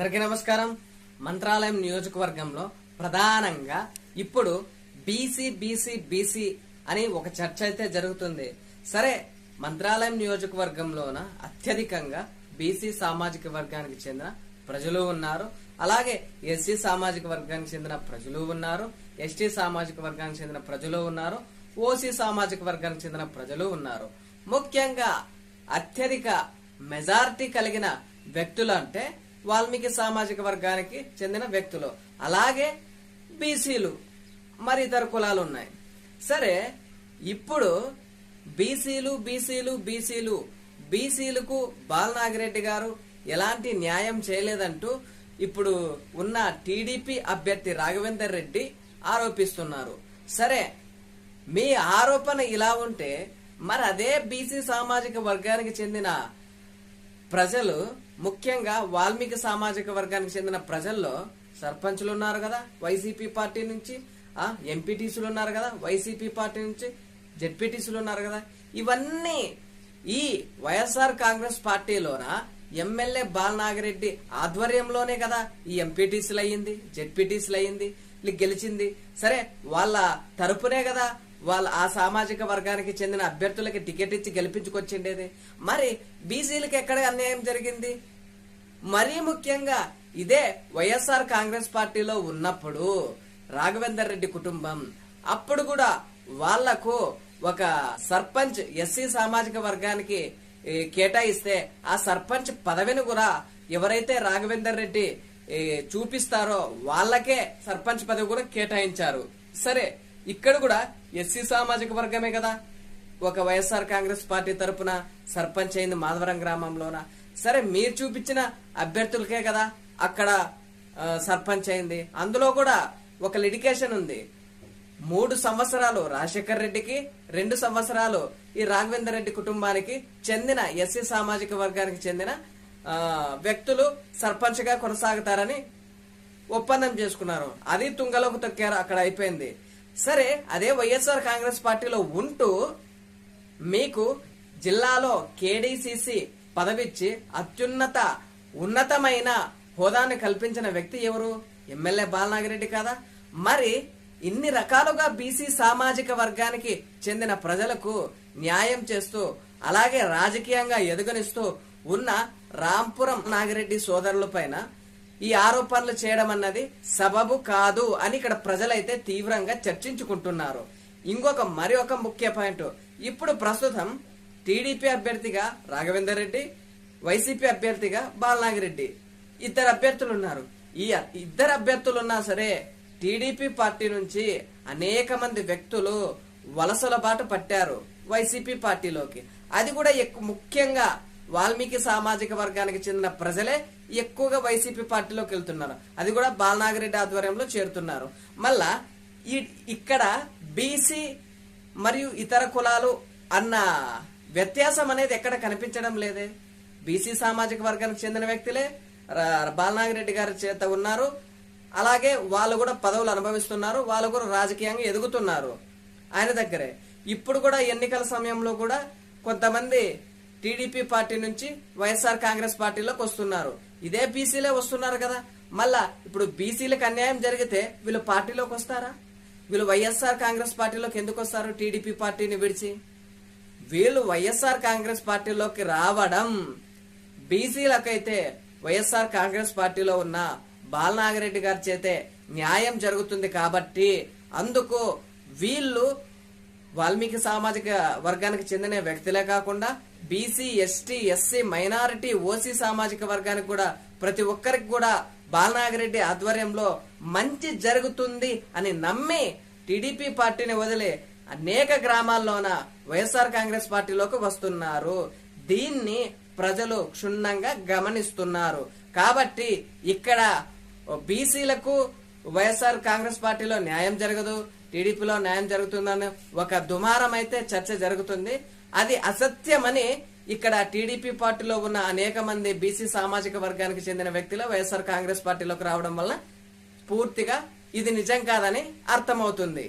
అందరికీ నమస్కారం. మంత్రాలయం నియోజకవర్గంలో ప్రధానంగా ఇప్పుడు బీసీ బీసీ బీసీ అని ఒక చర్చ అయితే జరుగుతుంది. సరే మంత్రాలయం నియోజకవర్గంలోన అత్యధికంగా బీసీ సామాజిక వర్గానికి చెందిన ప్రజలు ఉన్నారు. అలాగే ఎస్సీ సామాజిక వర్గానికి చెందిన ప్రజలు ఉన్నారు. ఎస్టీ సామాజిక వర్గానికి చెందిన ప్రజలు ఉన్నారు. ఓసీ సామాజిక వర్గానికి చెందిన ప్రజలు ఉన్నారు. ముఖ్యంగా అత్యధిక మెజారిటీ కలిగిన వ్యక్తులు అంటే వాల్మీకి సామాజిక వర్గానికి చెందిన వ్యక్తులు. అలాగే బీసీలు మరి ఇతర కులాలు ఉన్నాయి. సరే ఇప్పుడు బీసీలు బీసీలు బీసీలు బీసీలకు బాలనాగిరెడ్డి గారు ఎలాంటి న్యాయం చేయలేదంటూ ఇప్పుడు ఉన్న టీడీపీ అభ్యర్థి రాఘవేందర్ రెడ్డి ఆరోపిస్తున్నారు. సరే మీ ఆరోపణ ఇలా ఉంటే మరి అదే బీసీ సామాజిక వర్గానికి చెందిన ప్రజలు ముఖ్యంగా వాల్మీకి సామాజిక వర్గానికి చెందిన ప్రజల్లో సర్పంచులు ఉన్నారు కదా వైసీపీ పార్టీ నుంచి ఆ ఎంపీటీసీలు ఉన్నారు కదా వైసీపీ పార్టీ నుంచి జెడ్పీటీసీలు ఉన్నారు కదా. ఇవన్నీ ఈ వైఎస్ఆర్ కాంగ్రెస్ పార్టీలోన ఎమ్మెల్యే బాలనాగిరెడ్డి ఆధ్వర్యంలోనే కదా ఈ ఎంపీటీసీలు అయ్యింది జెడ్పీటీసీలు అయ్యింది గెలిచింది. సరే వాళ్ళ తరపునే కదా వాళ్ళ ఆ సామాజిక వర్గానికి చెందిన అభ్యర్థులకి టికెట్ ఇచ్చి గెలిపించుకొచ్చిండేది. మరి బీసీలకు ఎక్కడ అన్యాయం జరిగింది? మరీ ముఖ్యంగా ఇదే వైఎస్ఆర్ కాంగ్రెస్ పార్టీలో ఉన్నప్పుడు రాఘవేందర్ రెడ్డి కుటుంబం అప్పుడు కూడా వాళ్ళకు ఒక సర్పంచ్ ఎస్సీ సామాజిక వర్గానికి కేటాయిస్తే ఆ సర్పంచ్ పదవిని కూడా ఎవరైతే రాఘవేందర్ రెడ్డి చూపిస్తారో వాళ్ళకే సర్పంచ్ పదవి కూడా కేటాయించారు. సరే ఇక్కడ కూడా ఎస్సీ సామాజిక వర్గమే కదా. ఒక వైఎస్ఆర్ కాంగ్రెస్ పార్టీ తరపున సర్పంచ్ అయింది మాధవరం గ్రామంలోన. సరే మీరు చూపించిన అభ్యర్థులకే కదా అక్కడ సర్పంచ్ అయింది. అందులో కూడా ఒక లిడికేషన్ ఉంది. మూడు సంవత్సరాలు రాజశేఖర్ రెడ్డికి రెండు సంవత్సరాలు ఈ రాఘవేందర్ రెడ్డి కుటుంబానికి చెందిన ఎస్సీ సామాజిక వర్గానికి చెందిన వ్యక్తులు సర్పంచ్గా కొనసాగుతారని ఒప్పందం చేసుకున్నారు. అది తుంగలోకి తొక్కారు అక్కడ అయిపోయింది. సరే అదే వైఎస్ఆర్ కాంగ్రెస్ పార్టీలో ఉంటూ మీకు జిల్లాలో కేడీసీసీ పదవిచ్చి అత్యున్నత ఉన్నతమైన హోదాను కల్పించిన వ్యక్తి ఎవరు? ఎమ్మెల్యే బాలనాగిరెడ్డి కాదా? మరి ఇన్ని రకాలుగా బీసీ సామాజిక వర్గానికి చెందిన ప్రజలకు న్యాయం చేస్తూ అలాగే రాజకీయంగా ఎదుగనిస్తూ ఉన్న రాంపురం నాగిరెడ్డి సోదరుల పైన ఈ ఆరోపణలు చేయడం అన్నది సబబు కాదు అని ఇక్కడ ప్రజలైతే తీవ్రంగా చర్చించుకుంటున్నారు. ఇంకొక మరి ఒక ముఖ్య పాయింట్. ఇప్పుడు ప్రస్తుతం టీడీపీ అభ్యర్థిగా రాఘవేందర్ రెడ్డి వైసీపీ అభ్యర్థిగా బాలనాగిరెడ్డి. ఇద్దరు అభ్యర్థులు ఉన్నారు ఈ ఇద్దరు అభ్యర్థులు ఉన్నా సరే టీడీపీ పార్టీ నుంచి అనేక మంది వ్యక్తులు వలసల బాట పట్టారు వైసీపీ పార్టీలోకి. అది కూడా ఎక్కు- ముఖ్యంగా వాల్మీకి సామాజిక వర్గానికి చెందిన ప్రజలే ఎక్కువగా వైసీపీ పార్టీలోకి వెళ్తున్నారు. అది కూడా బాలనాగిరెడ్డి ఆధ్వర్యంలో చేరుతున్నారు. మళ్ళా ఇక్కడ బీసీ మరియు ఇతర కులాలు అన్న వ్యత్యాసం అనేది ఎక్కడ కనిపించడం లేదే? బీసీ సామాజిక వర్గానికి చెందిన వ్యక్తులే రా- బాలనాగిరెడ్డి గారి చేత ఉన్నారు. అలాగే వాళ్ళు కూడా పదవులు అనుభవిస్తున్నారు వాళ్ళు కూడా రాజకీయంగా ఎదుగుతున్నారు ఆయన దగ్గరే. ఇప్పుడు కూడా ఎన్నికల సమయంలో కూడా కొంతమంది టీడీపీ పార్టీ నుంచి వైఎస్ఆర్ కాంగ్రెస్ పార్టీలోకి వస్తున్నారు. ఇదే బీసీలే వస్తున్నారు కదా. మళ్ళా ఇప్పుడు బీసీలకు అన్యాయం జరిగితే వీళ్ళు పార్టీలోకి వస్తారా? వీళ్ళు వైఎస్ఆర్ కాంగ్రెస్ పార్టీలోకి ఎందుకు వస్తారు టీడీపీ పార్టీని విడిచి? వీళ్ళు వైఎస్ఆర్ కాంగ్రెస్ పార్టీలోకి రావడం బీసీలకైతే వైఎస్ఆర్ కాంగ్రెస్ పార్టీలో ఉన్న బాలనాగిరెడ్డి గారి చేతే న్యాయం జరుగుతుంది కాబట్టి అందుకు వీళ్ళు వాల్మీకి సామాజిక వర్గానికి చెందిన వ్యక్తులే కాకుండా BC ST SC minority OC సామాజిక వర్గానికి కూడా ప్రతి ఒక్కరికి కూడా బాలనాగిరెడ్డి ఆధ్వర్యంలో మంచి జరుగుతుంది అని నమ్మి టీడీపీ పార్టీని వదిలి అనేక గ్రామాల్లోన వైఎస్ఆర్ కాంగ్రెస్ పార్టీలోకి వస్తున్నారు. దీన్ని ప్రజలు క్షుణ్ణంగా గమనిస్తున్నారు. కాబట్టి ఇక్కడ బీసీలకు వైఎస్ఆర్ కాంగ్రెస్ పార్టీలో న్యాయం జరగదు టీడీపీలో న్యాయం జరుగుతుందని ఒక దుమారం అయితే చర్చ జరుగుతుంది. అది అసత్యమని ఇక్కడ టీడీపీ పార్టీలో ఉన్న అనేక మంది బీసీ సామాజిక వర్గానికి చెందిన వ్యక్తులు వైఎస్ఆర్ కాంగ్రెస్ పార్టీలోకి రావడం వల్ల పూర్తిగా ఇది నిజం కాదని అర్థమవుతుంది.